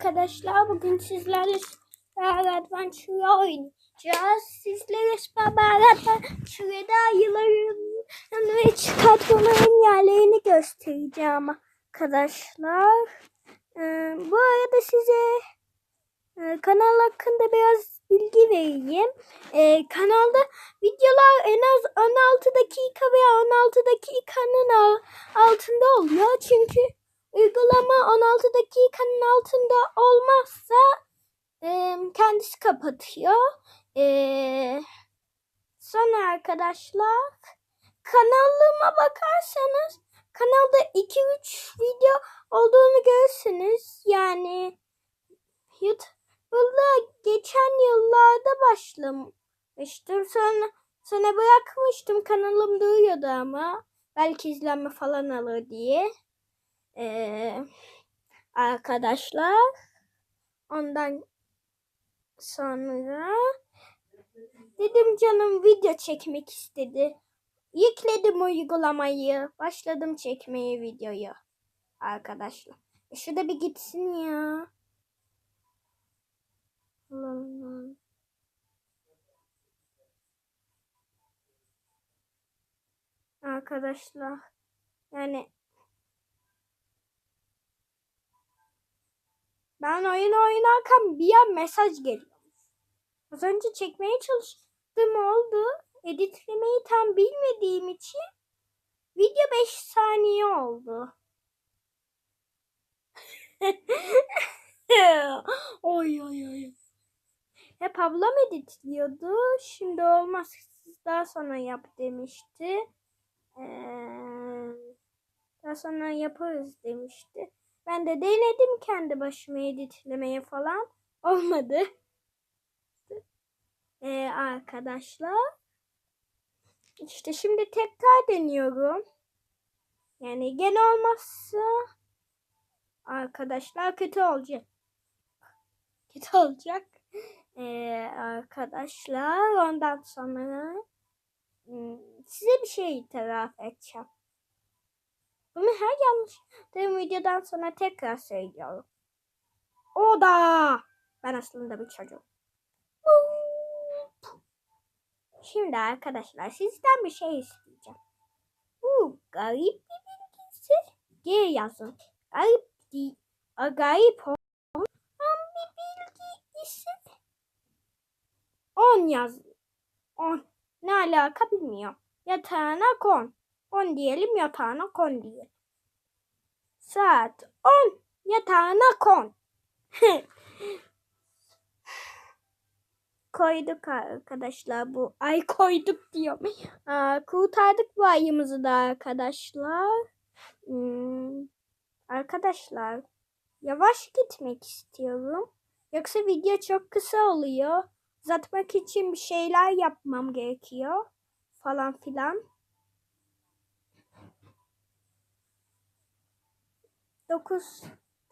arkadaşlar. Bugün sizlerle Super Adventure oynayacağız. Sizlere Super Adventure'da ayıların ve çıkartmaların yerlerini göstereceğim arkadaşlar. Ee, bu arada size e, kanal hakkında biraz bilgi vereyim. Ee, kanalda videolar en az 16 dakika veya 16 dakikanın al- altında oluyor. Çünkü uygulama 16 dakikanın altında olmazsa e, kendisi kapatıyor. E, sonra arkadaşlar kanalıma bakarsanız kanalda 2-3 video olduğunu görürsünüz. Yani YouTube'da geçen yıllarda başlamıştım. Sonra sonra bırakmıştım. Kanalım duruyordu ama. Belki izlenme falan alır diye. Ee, arkadaşlar. Ondan sonra dedim canım video çekmek istedi. Yükledim uygulamayı. Başladım çekmeye videoyu. Arkadaşlar. E şurada bir gitsin ya. Allah Allah. Arkadaşlar. Yani Ben oyun oynarken bir an mesaj geliyor. Az önce çekmeye çalıştım oldu. Editlemeyi tam bilmediğim için video 5 saniye oldu. oy oy oy. Hep ablam editliyordu. Şimdi olmaz. Daha sonra yap demişti. Ee, daha sonra yaparız demişti. Ben de denedim kendi başıma editlemeye falan. Olmadı. Ee, arkadaşlar. İşte şimdi tekrar deniyorum. Yani gene olmazsa arkadaşlar kötü olacak. Kötü olacak. Ee, arkadaşlar ondan sonra hmm, size bir şey itiraf edeceğim. Bunu her yanlış videodan sonra tekrar söylüyorum. O da ben aslında bir çocuğum. Şimdi arkadaşlar sizden bir şey isteyeceğim. Bu garip bir bilgisi. G yazın. Garip değil. Garip olan bir bilgi ise 10 yazın. 10. Ne alaka bilmiyorum. Yatağına kon. 10 diyelim yatağına kon diyelim. Saat 10 yatağına kon. koyduk arkadaşlar bu. Ay koyduk diyorum. Aa, kurtardık bu ayımızı da arkadaşlar. Hmm, arkadaşlar yavaş gitmek istiyorum. Yoksa video çok kısa oluyor. Uzatmak için bir şeyler yapmam gerekiyor. Falan filan. 9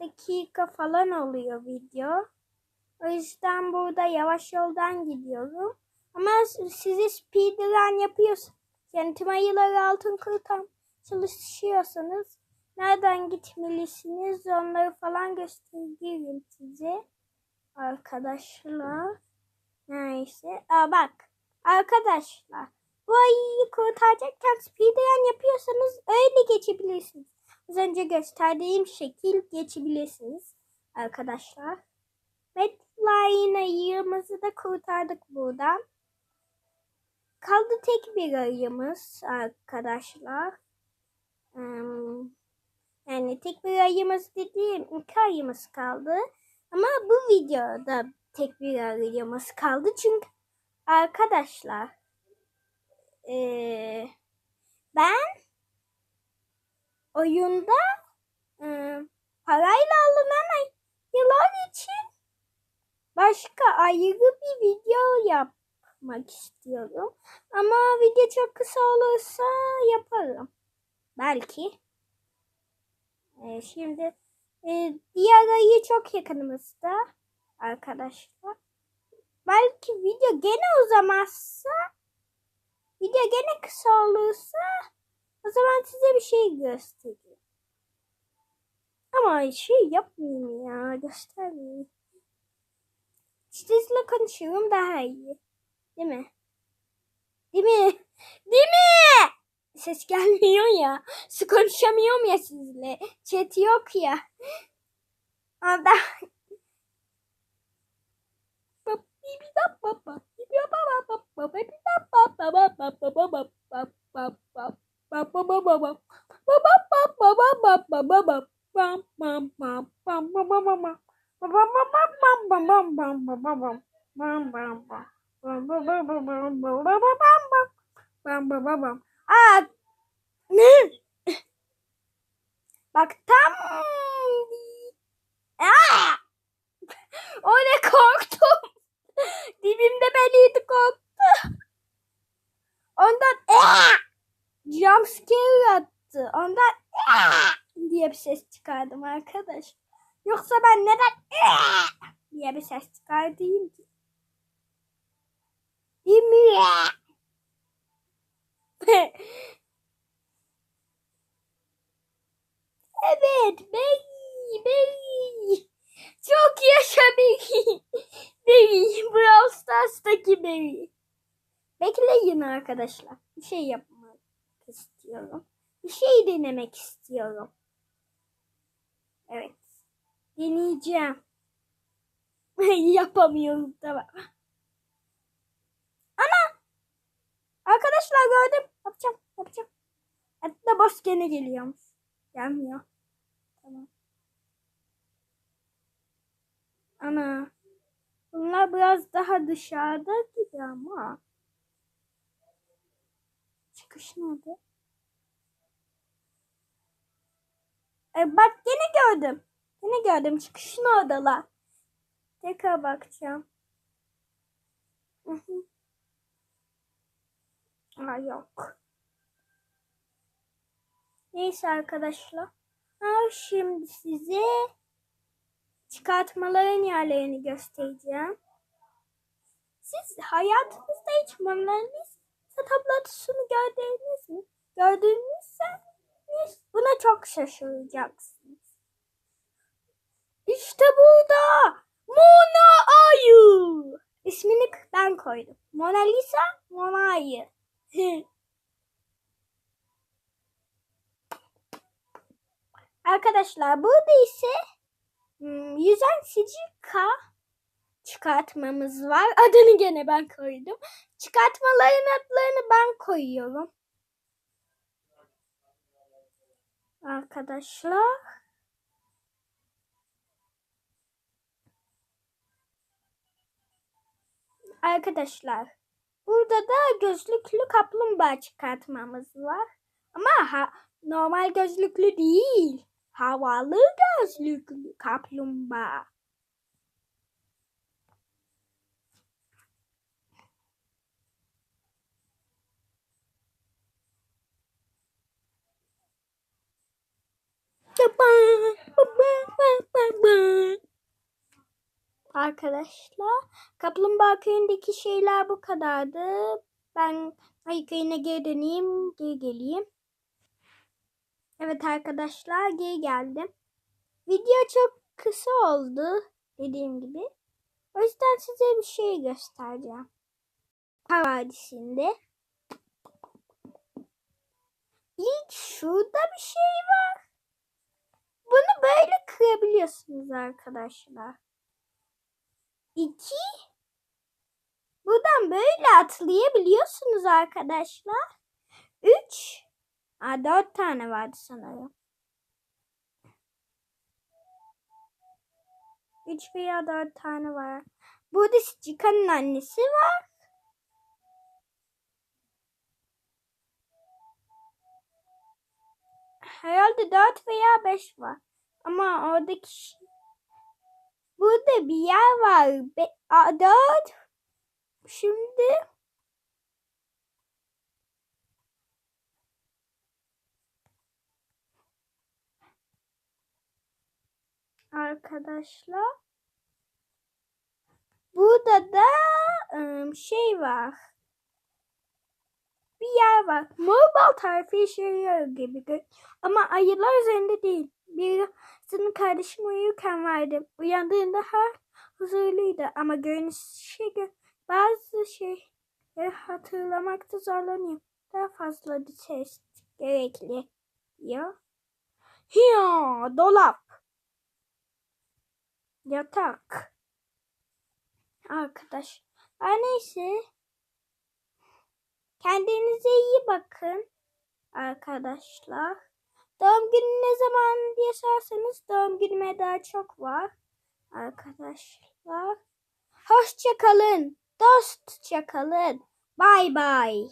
dakika falan oluyor video. O yüzden burada yavaş yoldan gidiyorum. Ama sizi speedrun yapıyorsanız yani tüm ayıları altın kurtan çalışıyorsanız nereden gitmelisiniz onları falan göstereyim size. Arkadaşlar. Neyse. Aa bak. Arkadaşlar. Bu ayıyı kurtaracakken speedrun yapıyorsanız öyle geçebilirsiniz. Az önce gösterdiğim şekil geçebilirsiniz arkadaşlar. Medline ayımızı da kurtardık buradan. Kaldı tek bir ayımız arkadaşlar. Yani tek bir ayımız dediğim iki ayımız kaldı. Ama bu videoda tek bir ayımız kaldı. Çünkü arkadaşlar ee, ben oyunda ıı, parayla alınan ayılar için başka ayrı bir video yapmak istiyorum. Ama video çok kısa olursa yaparım. Belki. Ee, şimdi e, diğer ayı çok yakınımızda arkadaşlar. Belki video gene uzamazsa video gene kısa olursa o zaman size bir şey göstereyim. Ama şey yapmayayım ya. Göstermeyeyim. Sizle konuşuyorum daha iyi. Değil mi? Değil mi? Değil mi? Ses gelmiyor ya. Su konuşamıyorum ya sizle. Chat yok ya. Orada. Aa, ne? Bak tam Aa! O ne korktum. Dibimde beliydi korktu. Ondan Aa! Jumpscare attı. Ondan diye bir ses çıkardım arkadaş. Yoksa ben neden diye bir ses çıkardayım ki? Değil evet bey bey. Çok yaşa bey. Bey. Brawl Stars'taki bey. Bekleyin arkadaşlar. Bir şey yapmak istiyorum. Bir şey denemek istiyorum. Evet. Deneyeceğim. Yapamıyorum tamam. Ana! Arkadaşlar gördüm. Yapacağım, yapacağım. Hatta boss gene geliyormuş. Gelmiyor. Tamam. Ana. Bunlar biraz daha dışarıda gibi ama. Çıkış nerede? E, bak yine gördüm. Yine gördüm. Çıkışın oradalar. Tekrar bakacağım. Aa, yok. Neyse arkadaşlar. Ha, şimdi size çıkartmaların yerlerini göstereceğim. Siz hayatınızda hiç Mona Lisa tablosunu gördünüz mü? Gördünüzse buna çok şaşıracaksınız. İşte burada Mona Ayı. İsmini ben koydum. Mona Lisa, Mona Ayı. Arkadaşlar burada ise hmm, yüzen sicika çıkartmamız var. Adını gene ben koydum. Çıkartmaların adlarını ben koyuyorum. Arkadaşlar. Arkadaşlar. Burada da gözlüklü kaplumbağa çıkartmamız var. Ama ha, normal gözlüklü değil. Havalı gözlüklü kaplumbağa. Arkadaşlar Kaplumbağa köyündeki şeyler bu kadardı. Ben ayı köyüne geri döneyim. Geri geleyim. Evet arkadaşlar geri geldim. Video çok kısa oldu. Dediğim gibi. O yüzden size bir şey göstereceğim. Paradisinde. İlk şurada bir şey var. Bunu böyle kırabiliyorsunuz arkadaşlar. İki. Buradan böyle atlayabiliyorsunuz arkadaşlar. Üç. Aa, dört tane vardı sanırım. Üç veya dört tane var. Burada Chica'nın annesi var. Herhalde dört veya beş var. Ama oradaki Burada bir yer var. Be A dört. Şimdi arkadaşlar burada da ıı, şey var. Bir bir yer var. Mobile tarifi işe yarıyor gibi. Ama ayılar üzerinde değil. Birisinin kardeşim uyurken vardı. Uyandığında her huzurluydu ama görünüşe göre bazı şeyleri hatırlamakta zorlanıyor. Daha fazla bir test gerekli. Ya. Hiya, dolap. Yatak. Arkadaş. Her neyse. Kendinize iyi bakın. Arkadaşlar. Doğum günü ne zaman diye sorarsanız doğum günüme daha çok var. Arkadaşlar. Hoşça kalın. Dostça kalın. Bay bay.